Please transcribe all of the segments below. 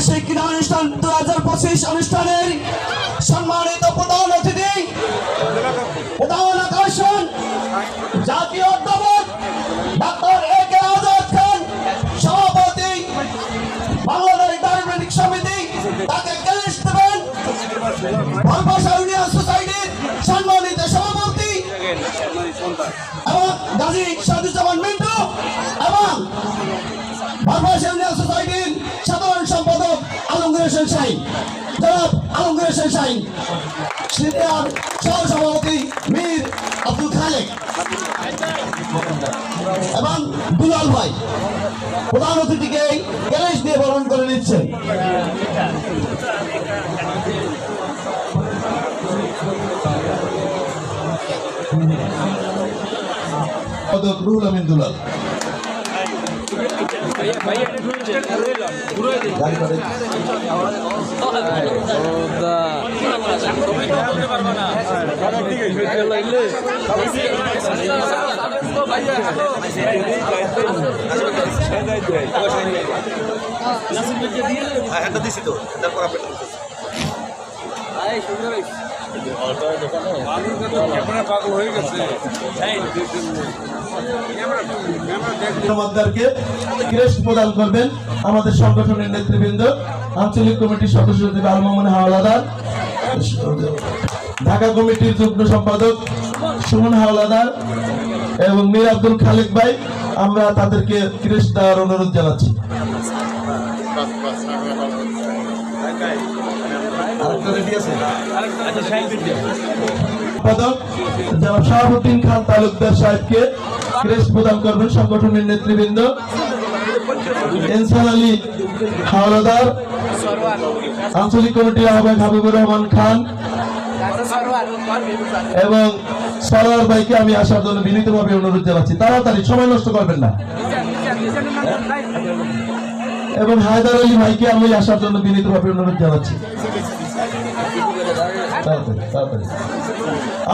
বার্ষিক ক্রীড়া অনুষ্ঠান দু হাজার পঁচিশ অনুষ্ঠানের সম্মানিত প্রধান অতিথি, প্রধান আকর্ষণ, জাতীয় অধ্যাপক ডাক্তার এ কে আজাদ খান, সভাপতি বাংলাদেশ ডায়াবেটিক সমিতি, তাকে ক্যাশ দেবেন। সম্মানিত সভাপতি এবং গাজী সাদুজ্জামান মিন্টু এবং ভালবাসা ইউনিয়ন হোসেন শাহী জনাব আলমগীর হোসেন শাহী সিনিয়র সহ সভাপতি মীর আব্দুল অতিথিকে দিয়ে বরণ করে নিচ্ছেন। রুহুল আমিন একটা দিছি তো তারপর আপনি মাদ্দারকে ক্রেস্ট প্রদান করবেন আমাদের সংগঠনের নেতৃবৃন্দ আঞ্চলিক কমিটির সদস্য হিসেবে আলমামুন হাওলাদার ঢাকা কমিটির যুগ্ম সম্পাদক সুমন হাওলাদার এবং মীর আব্দুল খালেক ভাই আমরা তাদেরকে ক্রেস্ট দেওয়ার অনুরোধ জানাচ্ছি। শাহাবুদ্দিন খান তালুকদার সাহেবকে সংগঠনের নেতৃবৃন্দ। এনসান আলী হাওলাদার, আঞ্চলিক কমিটির আহ্বায়ক হাবিবুর রহমান খান এবং সরোয়ার ভাইকে আমি আসার জন্য বিনীতভাবে অনুরোধ জানাচ্ছি। তাড়াতাড়ি সময় নষ্ট করবেন না। এবং হায়দার আলী ভাইকে আমি আসার জন্য বিনীতভাবে অনুরোধ জানাচ্ছি।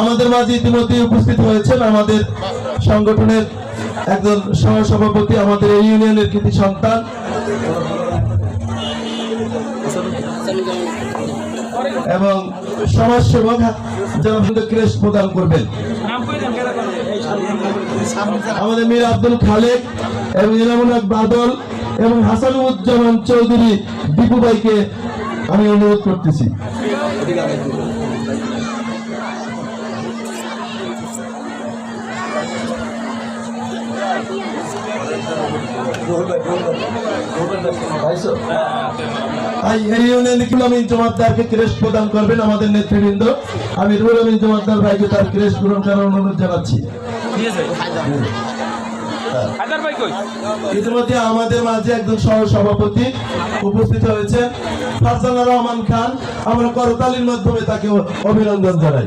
আমাদের মাঝে ইতিমধ্যে উপস্থিত হয়েছেন আমাদের সংগঠনের একজন সহ সভাপতি আমাদের এই ইউনিয়নের কৃতি সন্তান। এবং সমাজসেবক যেন ক্রেস্ট প্রদান করবেন। আমাদের মীর আব্দুল খালেক এবং ইনামুল বাদল এবং হাসানুজ্জামান চৌধুরী, দীপু ভাইকে আমি অনুরোধ করতেছি। আই এই ইউনিয়ন রুহুল জমাদ্দারকে ক্রেস্ট প্রদান করবেন আমাদের নেতৃবৃন্দ। আমি রুহুল আমিন জমাদ্দার ভাইকে তার ক্রেস্ট গ্রহণ করার অনুরোধ জানাচ্ছি। হায়দার ভাই কই? ইতিমধ্যে আমাদের মাঝে একজন সহ সভাপতি উপস্থিত হয়েছে ফারজানা রহমান খান। আমরা করতালির মাধ্যমে তাকে অভিনন্দন জানাই।